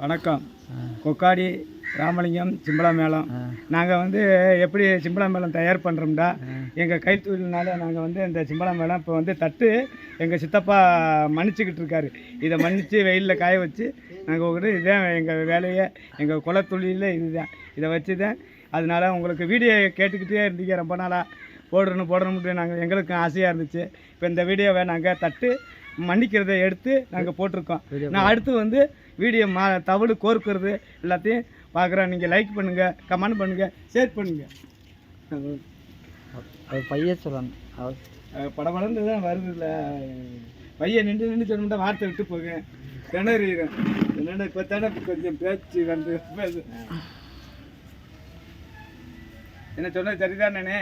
வணக்கம். கொக்காடி ராமலிங்கம் சிம்பளா மேளம். நாங்கள் வந்து எப்படி சிம்பளா மேளம் தயார் பண்ணுறோம்டா எங்கள் கைத்தொழில்னால நாங்கள் வந்து இந்த சிம்பளா மேளம் இப்போ வந்து தட்டு எங்கள் சித்தப்பா மன்னிச்சுக்கிட்டு இருக்காரு. இதை மன்னித்து வெயிலில் காய வச்சு நாங்கள் ஒரு இதுதான் எங்கள் வேலையை எங்கள் குலத்தொழிலில் இதுதான். இதை வச்சு தான் அதனால உங்களுக்கு வீடியோ கேட்டுக்கிட்டே இருந்தீங்க ரொம்ப நாளாக போடணும் போடணும்னு நாங்கள் எங்களுக்கும் ஆசையாக இருந்துச்சு. இப்போ இந்த வீடியோவை நாங்கள் தட்டு மன்னிக்கிறதை எடுத்து நாங்கள் போட்டிருக்கோம். நான் அடுத்து வந்து வீடியோ மா தவிடு கோர்க்கிறது எல்லாத்தையும் பார்க்குறோம் நீங்கள் லைக் பண்ணுங்கள் கமெண்ட் பண்ணுங்கள் ஷேர் பண்ணுங்கள் அது பையன் சொல்லணும் அவர் படபடந்து தான் வருதுல்ல. பையன் நின்று நின்று சொன்னோம்னா வார்த்தை விட்டு போங்க கிணறிடும் என்னடா இப்போ தானே கொஞ்சம் பேச்சு வந்து பேசு. என்ன சொன்னது சரிதானே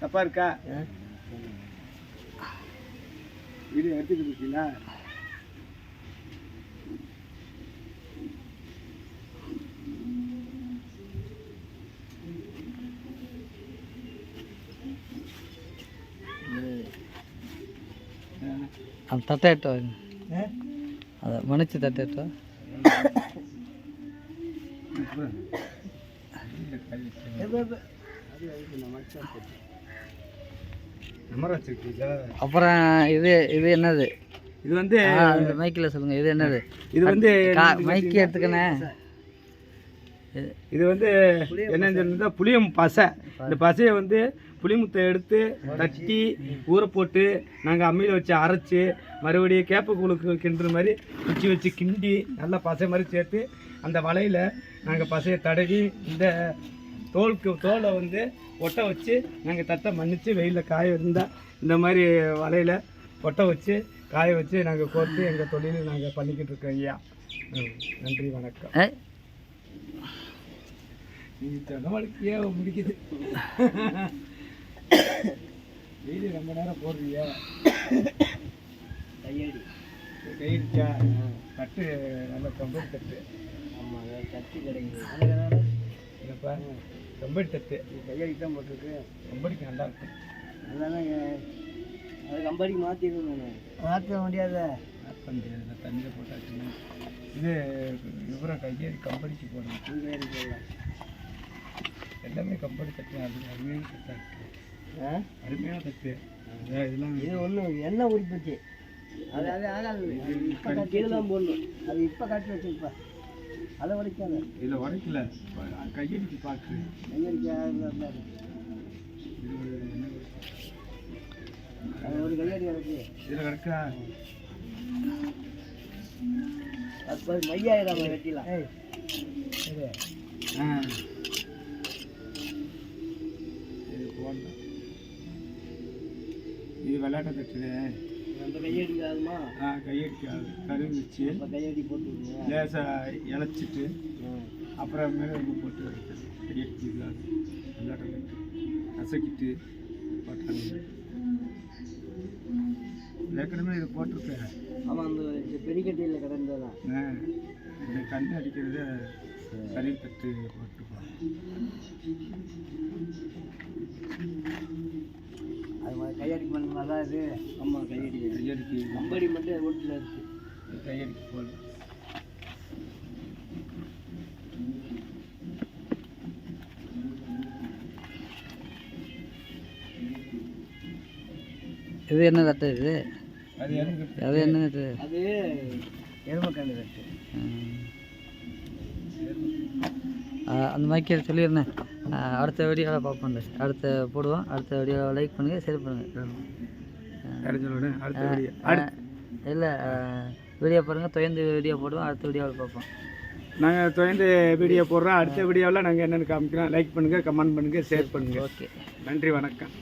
தப்பா இருக்கா? வீடியோ எடுத்துக்கிட்டு இருக்கீங்களா? எட்டோ அதை எட்டோ நம்பர் வச்சிருக்கீங்களா அப்புறம் இது இது என்னது? இது வந்து மைக்கில் சொல்லுங்க. இது என்னது? இது வந்து மைக்கு எடுத்துக்கண்ணே. இது- வந்து என்னன்னு சொன்னா புளியம் பசை இந்த பசையை வந்து புளிமுத்தை எடுத்து தட்டி ஊற போட்டு நாங்கள் அம்மியில் வச்சு அரைச்சி மறுபடியும் கேப்பக்கூழுக்கு கிண்டுற மாதிரி குச்சி வச்சு கிண்டி நல்லா பசை மாதிரி சேர்த்து அந்த வலையில் நாங்கள் பசையை தடவி இந்த தோலுக்கு தோலை வந்து ஒட்ட வச்சு நாங்கள் தட்டை மன்னிச்சு வெயிலில் காய இருந்தால் இந்த மாதிரி வலையில் ஒட்ட வச்சு காய வச்சு நாங்கள் கோர்த்து எங்கள் தொழிலை நாங்கள் பண்ணிக்கிட்டு இருக்கோம் ஐயா. நன்றி வணக்கம். ஏ, நீ தினமணிக்கே முடிக்குது? டெய்லி ரொம்ப நேரம் போடுறியா? கையடி. கையடிச்சா? தட்டு நல்ல கம்பெனி தட்டு. ஆமாம் கத்தி கிடைக்குது. இல்லைப்பா கம்பெனி தட்டு. கையடி தான் போட்டிருக்கு. கம்பெனிக்கு நல்லா இருக்கும். அது கம்பெனிக்கு மாற்றிடணும் மாற்ற முடியாத. மாற்ற முடியாது தண்ணியில் போட்டாச்சு இது விவரம் கையடி கம்பெனிக்கு போடணும். கையடி போடலாம். எல்லாமே கம்பெனி தட்டு அது அருமையான தட்டா அருமையான தட்டு. இதெல்லாம் இது ஒன்று எண்ணெய் உற்பத்தி அது அது ஆகாது இப்போ கட்டி தான் போடணும். அது இப்போ கட்டி வச்சுருப்பா. அதை உடைக்காத. இதில் உடைக்கல. கையடிக்கு பார்க்கு கையடிக்க இது. ஒரு என்ன? அது ஒரு கையடி எனக்கு இதில் கிடக்கா? அது மையாயிரம் வெட்டிலாம் ஆ. போடணும் இது விளையாட்ட தட்டுது நம்ம கையடிக்காதுமா ஆ கையடிக்காது கருவி வச்சு நம்ம கையடி போட்டுருங்க லேசாக இழைச்சிட்டு அப்புறம் மேலே இது போட்டு வைக்கிறது. கையடிக்காது விளையாட்ட தட்டு கசக்கிட்டு போட்டாங்க. ஏற்கனவே இது போட்டிருக்கேன். ஆமாம் அந்த பெரிக்கட்டியில் கிடந்ததான் ஆ, இந்த கண்ணு அடிக்கிறது கறி தட்டு போட்டுருக்கோம் அது மாதிரி கையடி இது ஆமாம் கையடி கையடிக்கு. கம்பெனி மட்டும் ரோட்டில் இருக்குது கையடிக்கு போடல இது என்ன தட்டு இது? அது அது என்ன தட்டு? அது எருமக்கண்டு தட்டு. அந்த மாதிரி சொல்லியிருந்தேன் அடுத்த வீடியோவில் பார்ப்போம். அடுத்த போடுவோம். அடுத்த வீடியோ லைக் பண்ணுங்கள் ஷேர் பண்ணுங்கள் யாரும் சொல்லணும் அடுத்த வீடியோ. இல்லை வீடியோ பாருங்கள் தொயந்து வீடியோ போடுவோம் அடுத்த வீடியோவில் பார்ப்போம். நாங்கள் தொடர்ந்து வீடியோ போடுறோம் அடுத்த வீடியோவில் நாங்கள் என்னென்னு காமிக்கிறோம். லைக் பண்ணுங்கள் கமெண்ட் பண்ணுங்கள் ஷேர் பண்ணுங்கள் ஓகே நன்றி வணக்கம்.